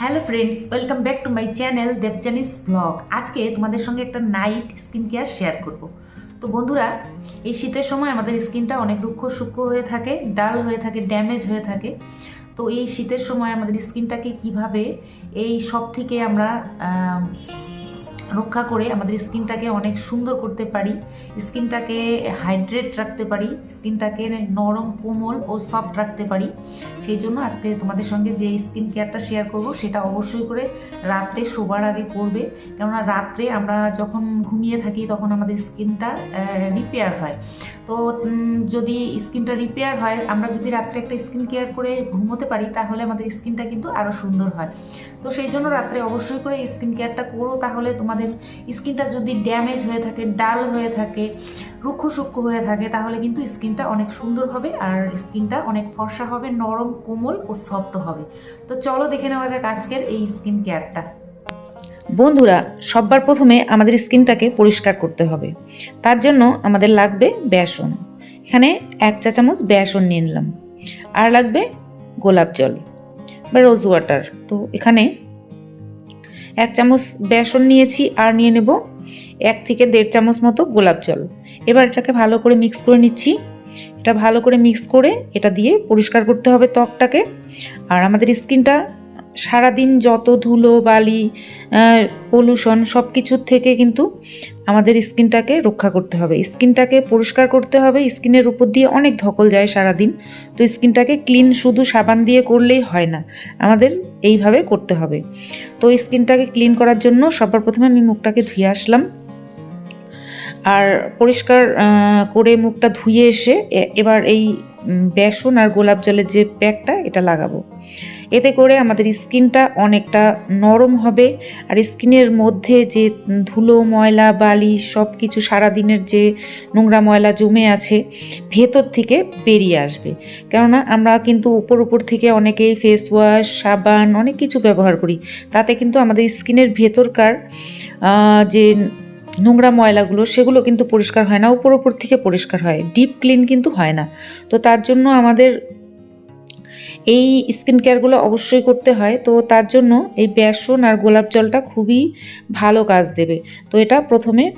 Hello friends welcome back to my channel Debjani's blog আজকে তোমাদের সঙ্গে একটা নাইট স্কিন কেয়ার শেয়ার করব। তো বন্ধুরা এই শীতের সময় আমাদের স্কিনটা অনেক রুক্ষ সূক্ষ্ম হয়ে থাকে ডাল হয়ে থাকে ড্যামেজ হয়ে থাকে। তো এই শীতের সময় আমাদের স্কিনটাকে কীভাবে এই সব থেকে আমরা আম, রক্ষা করে আমাদের স্কিনটাকে অনেক সুন্দর করতে পারি। স্কিনটাকে হাইড্রেট রাখতে পারি, স্কিনটাকে নরম, কোমল ও সফট রাখতে পারি। সেই জন্য আজকে তোমাদের সঙ্গে যে স্কিন কেয়ারটা শেয়ার করব, সেটা অবশ্যই করে রাত্রে শোবার আগে করবে। কেননা রাত্রে আমরা যখন ঘুমিয়ে থাকি, তখন আমাদের স্কিনটা রিপেয়ার হয়। তো যদি স্কিনটা রিপেয়ার হয়, আমরা যদি রাত্রে একটা স্কিন কেয়ার করে ঘুমোতে পারি, তাহলে আমাদের স্কিনটা কিন্তু আরও সুন্দর হয়। তো সেই জন্য রাত্রে অবশ্যই করে স্কিন কেয়ারটা করো। তাহলে তোমাদের স্কিনটা যদি ড্যামেজ হয়ে থাকে, ডাল হয়ে থাকে, রুক্ষ সূক্ষ্ম হয়ে থাকে, তাহলে কিন্তু স্কিনটা অনেক সুন্দর হবে আর স্কিনটা অনেক ফর্সা হবে, নরম, কোমল ও সফট হবে। তো চলো দেখে নেওয়া যাক আজকের এই স্কিন কেয়ারটা। বন্ধুরা সবার প্রথমে আমাদের স্কিনটাকে পরিষ্কার করতে হবে। তার জন্য আমাদের লাগবে বেসন। এখানে এক চা চামচ বেসন নিয়ে নিলাম। আর লাগবে গোলাপ জল বা রোজ ওয়াটার। তো এখানে এক চামচ বেসন নিয়েছি আর নিয়ে নেব এক থেকে দেড় চামচ মতো গোলাপ জল। এবার এটাকে ভালো করে মিক্স করে নিচ্ছি। এটা ভালো করে মিক্স করে এটা দিয়ে পরিষ্কার করতে হবে ত্বকটাকে। আর আমাদের স্কিনটা সারাদিন যত ধুলো, বালি পলিউশন সব কিছুর থেকে কিন্তু আমাদের স্কিনটাকে রক্ষা করতে হবে। স্কিনটাকে পরিষ্কার করতে হবে, স্কিনের উপর দিয়ে অনেক ধকল যায় সারাদিন। তো স্কিনটাকে ক্লিন শুধু সাবান দিয়ে করলেই হয় না, আমাদের এইভাবে করতে হবে। তো স্কিনটাকে ক্লিন করার জন্য সবার প্রথমে আমি মুখটাকে ধুয়ে আসলাম। আর পরিষ্কার করে মুখটা ধুয়ে এসে এবার এই বেসন আর গোলাপ জলের যে প্যাকটা, এটা লাগাবো। এতে করে আমাদের স্কিনটা অনেকটা নরম হবে। আর স্কিনের মধ্যে যে ধুলো, ময়লা, বালি সব কিছু সারাদিনের যে নোংরা ময়লা জমে আছে, ভেতর থেকে বেরিয়ে আসবে। কেননা আমরা কিন্তু উপর উপর থেকে অনেকেই ফেস ওয়াশ সাবান অনেক কিছু ব্যবহার করি। তাতে কিন্তু আমাদের স্কিনের ভেতরকার যে নোংরা ময়লাগুলো, সেগুলো কিন্তু পরিষ্কার হয় না। উপর উপর থেকে পরিষ্কার হয়। ডিপ ক্লিন কিন্তু হয় না। তো তার জন্য আমাদের এই স্কিন কেয়ারগুলো অবশ্যই করতে হয়। তো তার জন্য এই বেসন আর গোলাপ জলটা খুবই ভালো কাজ দেবে। তো এটা প্রথমে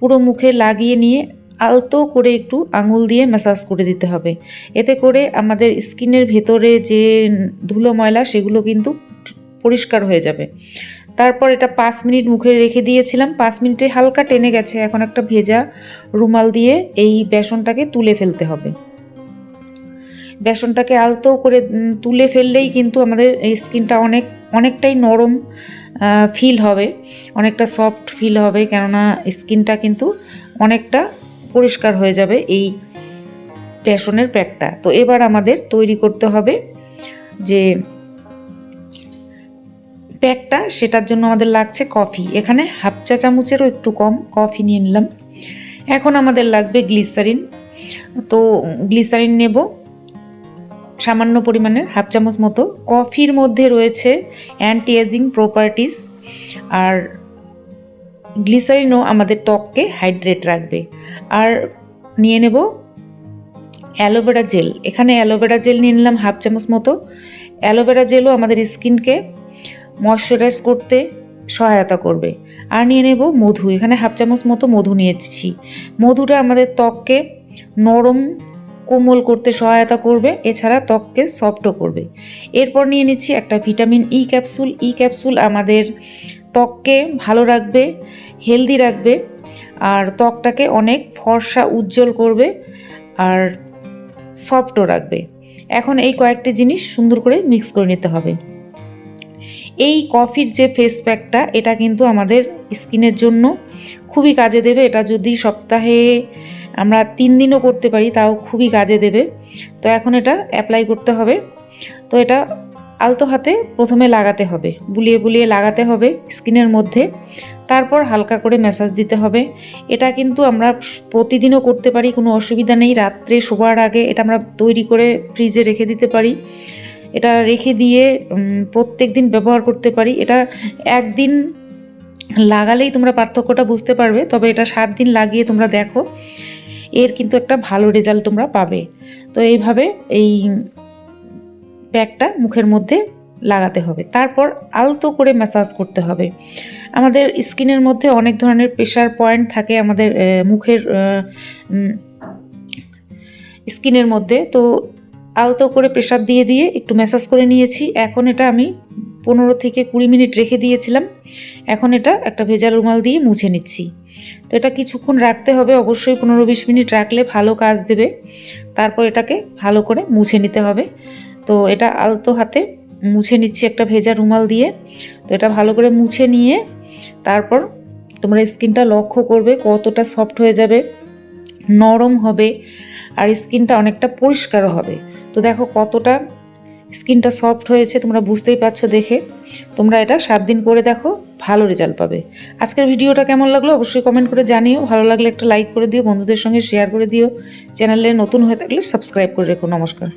পুরো মুখে লাগিয়ে নিয়ে আলতো করে একটু আঙুল দিয়ে ম্যাসাজ করে দিতে হবে। এতে করে আমাদের স্কিনের ভেতরে যে ধুলো ময়লা, সেগুলো কিন্তু পরিষ্কার হয়ে যাবে। তারপর এটা পাঁচ মিনিট মুখে রেখে দিয়েছিলাম। পাঁচ মিনিটে হালকা টেনে গেছে। এখন একটা ভেজা রুমাল দিয়ে এই বেসনটাকে তুলে ফেলতে হবে। বেসনটাকে আলতো করে তুলে ফেললেই কিন্তু আমাদের এই স্কিনটা অনেক, অনেকটাই নরম ফিল হবে, অনেকটা সফট ফিল হবে, কেননা স্কিনটা কিন্তু অনেকটা পরিষ্কার হয়ে যাবে এই বেসনের প্যাকটা। তো এবার আমাদের তৈরি করতে হবে যে প্যাকটা, সেটার জন্য আমাদের লাগছে কফি। এখানে হাফ চা চামচেরও একটু কম কফি নিয়ে নিলাম। এখন আমাদের লাগবে গ্লিসারিন। তো গ্লিসারিন নেব। সামান্য পরিমাণের হাফ চামচ মতো কফির মধ্যে রয়েছে অ্যান্টি এজিং প্রপার্টিস আর গ্লিসারিনও আমাদের ত্বককে হাইড্রেট রাখবে। আর নিয়ে নেব অ্যালোভেরা জেল এখানে অ্যালোভেরা জেল নিয়ে নিলাম হাফ চামচ মতো। অ্যালোভেরা জেলও আমাদের স্কিনকে ময়শ্চারাইজ করতে সহায়তা করবে। আর নিয়ে নেব মধু। এখানে হাফ চামচ মতো মধু নিয়েছি। মধুটা আমাদের ত্বককে নরম কোমল করতে সহায়তা করবে, এছাড়া ত্বককে সফটও করবে। এরপর নিয়ে নিচ্ছি একটা vitamin E capsule E capsule আমাদের ত্বককে ভালো রাখবে হেলদি রাখবে, আর ত্বকটাকে অনেক ফর্সা, উজ্জ্বল করবে, আর সফটও রাখবে। এখন এই কয়েকটি জিনিস সুন্দর করে মিক্স করে নিতে হবে। এই কফির যে ফেস প্যাকটা এটা কিন্তু আমাদের স্কিনের জন্য খুবই কাজে দেবে। এটা যদি সপ্তাহে আমরা তিন দিনও করতে পারি, তাও খুবই কাজে দেবে। তো এখন এটা অ্যাপ্লাই করতে হবে। তো এটা আলতো হাতে প্রথমে লাগাতে হবে। বুলিয়ে বুলিয়ে লাগাতে হবে স্কিনের মধ্যে। তারপর হালকা করে ম্যাসাজ দিতে হবে। এটা কিন্তু আমরা প্রতিদিনও করতে পারি, কোনো অসুবিধা নেই। রাত্রে শোবার আগে এটা আমরা তৈরি করে ফ্রিজে রেখে দিতে পারি। এটা রেখে দিয়ে প্রত্যেক দিন ব্যবহার করতে পারি। এটা একদিন লাগালেই তোমরা পার্থক্যটা বুঝতে পারবে, তবে এটা সাত দিন লাগিয়ে তোমরা দেখো। এর কিন্তু একটা ভালো রেজাল্ট তোমরা পাবে। তো এইভাবে এই প্যাকটা মুখের মধ্যে লাগাতে হবে। তারপর আলতো করে ম্যাসাজ করতে হবে। আমাদের স্কিনের মধ্যে অনেক ধরনের প্রেশার পয়েন্ট থাকে আমাদের মুখের স্কিনের মধ্যে। তো আলতো করে প্রেশার দিয়ে দিয়ে একটু ম্যাসাজ করে নিয়েছি। এখন এটা আমি পনেরো থেকে কুড়ি মিনিট রেখে দিয়েছিলাম। এখন এটা একটা ভেজা রুমাল দিয়ে মুছে নিচ্ছি। তো এটা কিছুক্ষণ রাখতে হবে, অবশ্যই পনেরো বিশ মিনিট রাখলে ভালো কাজ দেবে। তারপর এটাকে ভালো করে মুছে নিতে হবে। তো এটা আলতো হাতে মুছে নিচ্ছি একটা ভেজা রুমাল দিয়ে। তো এটা ভালো করে মুছে নিয়ে তারপর তোমরা স্কিনটা লক্ষ্য করবে কতটা সফট হয়ে যাবে, নরম হবে, আর স্কিনটা অনেকটা পরিষ্কারও হবে। তো দেখো কতটা স্কিনটা সফট হয়েছে, তোমরা বুঝতেই পারছ দেখে। তোমরা এটা সাত দিন করে দেখো, ভালো রেজাল্ট পাবে। আজকের ভিডিওটা কেমন লাগল অবশ্যই কমেন্ট করে জানিও। ভালো লাগলে একটা লাইক করে দিও, বন্ধুদের সঙ্গে শেয়ার করে দিও। চ্যানেলে নতুন হয়ে থাকলে সাবস্ক্রাইব করে রেখো, নমস্কার।